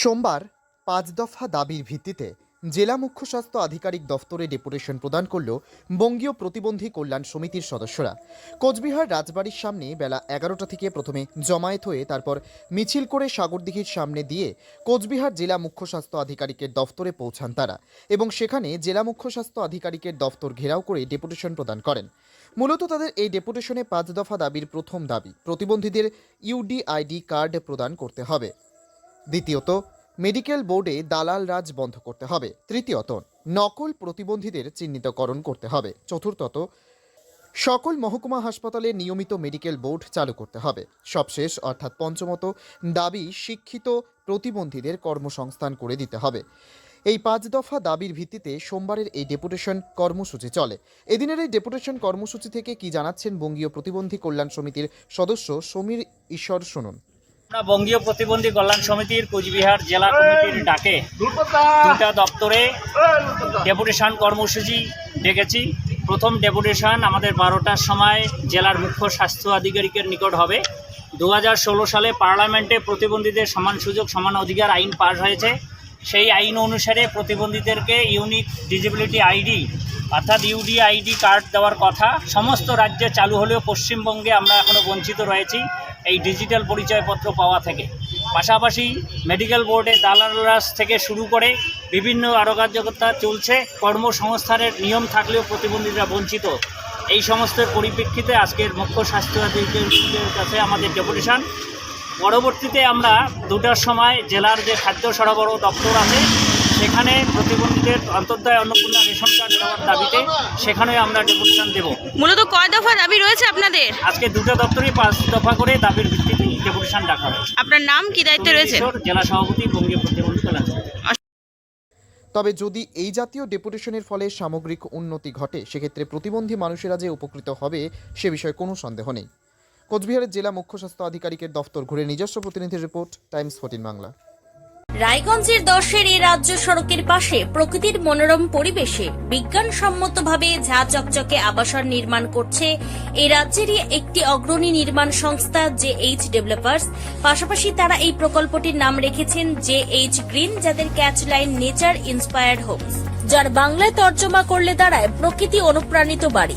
সোমবার পাঁচ দফা দাবির ভিত্তিতে জেলা মুখ্য স্বাস্থ্য আধিকারিক দফতরে ডেপুটেশন প্রদান করল বঙ্গীয় প্রতিবন্ধী কল্যাণ সমিতির সদস্যরা। কোচবিহার রাজবাড়ির সামনে বেলা এগারোটা থেকে প্রথমে জমায়েত হয়ে তারপর মিছিল করে সাগরদিঘির সামনে দিয়ে কোচবিহার জেলা মুখ্য স্বাস্থ্য আধিকারিকের দফতরে পৌঁছান তারা এবং সেখানে জেলা মুখ্য স্বাস্থ্য আধিকারিকের দফতর ঘেরাও করে ডেপুটেশন প্রদান করেন। মূলত তাদের এই ডেপুটেশনে পাঁচ দফা দাবির প্রথম দাবি, প্রতিবন্ধীদের ইউডিআইডি কার্ড প্রদান করতে হবে। দ্বিতীয়ত, মেডিকেল বোর্ডে দালাল রাজ বন্ধ করতে হবে। তৃতীয়ত, নকল প্রতিবন্ধীদের চিহ্নিতকরণ করতে হবে। চতুর্থত, সকল মহকুমা হাসপাতালে নিয়মিত মেডিকেল বোর্ড চালু করতে হবে। সবশেষ, অর্থাৎ পঞ্চমত, দাবি শিক্ষিত প্রতিবন্ধীদের কর্মসংস্থান করে দিতে হবে। এই পাঁচ দফা দাবির ভিত্তিতে সোমবারের এই ডেপুটেশন কর্মসূচি চলে। এদিনের এই ডেপুটেশন কর্মসূচি থেকে কি জানাচ্ছেন বঙ্গীয় প্রতিবন্ধী কল্যাণ সমিতির সদস্য সমীর ঈশ্বর শুনুন বঙ্গীয় প্রতিবন্ধী কল্যাণ সমিতির কোচবিহার জেলা কমিটির ডাকে দুটা দপ্তরে ডেপুটেশন কর্মসূচি ডেকেছি। প্রথম ডেপুটেশন আমাদের বারোটার সময় জেলার মুখ্য স্বাস্থ্য আধিকারিকের নিকট হবে। দু হাজার ষোলো সালে পার্লামেন্টে প্রতিবন্ধীদের সমান সুযোগ সমান অধিকার আইন পাশ হয়েছে। সেই আইন অনুসারে প্রতিবন্ধীদেরকে ইউনিক ডিজেবিলিটি আইডি অর্থাৎ ইউডি আইডি কার্ড দেওয়ার কথা সমস্ত রাজ্যে চালু হলেও পশ্চিমবঙ্গে আমরা এখনও বঞ্চিত রয়েছি। এই ডিজিটাল পরিচয়পত্র পাওয়া থেকে। পাশাপাশি মেডিকেল বোর্ডে দালালরাজ থেকে শুরু করে বিভিন্ন আরোগ্যতা চলছে। কর্মসংস্থানের নিয়ম থাকলেও প্রতিবন্ধীরা বঞ্চিত। এই সমস্ত পরিপ্রেক্ষিতে আজকের মুখ্য স্বাস্থ্য অধিকারীদের কাছে আমাদের ডেপুটেশন। পরবর্তীতে আমরা দুটার সময় জেলার যে খাদ্য সরবরাহ দপ্তর আছে সেখানে প্রতিবন্ধীদের অন্তর্দয় অন্নপূর্ণা রেশন কার্ড দেওয়ার দাবিতে সেখানেও আমরা ডেপুটেশন দেব। মূলত কয় দফা দাবি রয়েছে আপনাদের? আজকে দুটো দপ্তরই পাঁচ দফা করে দাবির ভিত্তিতে ডেপুটেশন ডাকা হয় আপনার নাম কি দায়িত্বে রয়েছে? জেলা সভাপতি বঙ্গীয় প্রতিবন্ধী কল্যাণ তবে যদি এই জাতীয় ডেপুটেশনের ফলে সামগ্রিক উন্নতি ঘটে সেক্ষেত্রে প্রতিবন্ধী মানুষেরা যে উপকৃত হবে সে বিষয়ে কোনো সন্দেহ নেই। কোচবিহারের জেলা মুখ্য স্বাস্থ্য আধিকারিকের দফতর ঘুরে নিজস্ব প্রতিনিধির রিপোর্ট, টাইমস ফোর্টিন বাংলা। রায়গঞ্জের দশের এই রাজ্য সড়কের পাশে প্রকৃতির মনোরম পরিবেশে বিজ্ঞানসম্মতভাবে ঝা চকচকে আবাসন নির্মাণ করছে এই রাজ্যেরই একটি অগ্রণী নির্মাণ সংস্থা জে এইচ ডেভেলপার্স। পাশাপাশি তারা এই প্রকল্পটির নাম রেখেছেন জে এইচ গ্রিন, যাদের catch line nature inspired homes, যার বাংলায় তর্জমা করলে দাঁড়ায় প্রকৃতি অনুপ্রাণিত বাড়ি।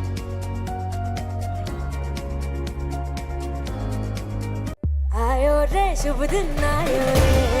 శుభదున్నాయో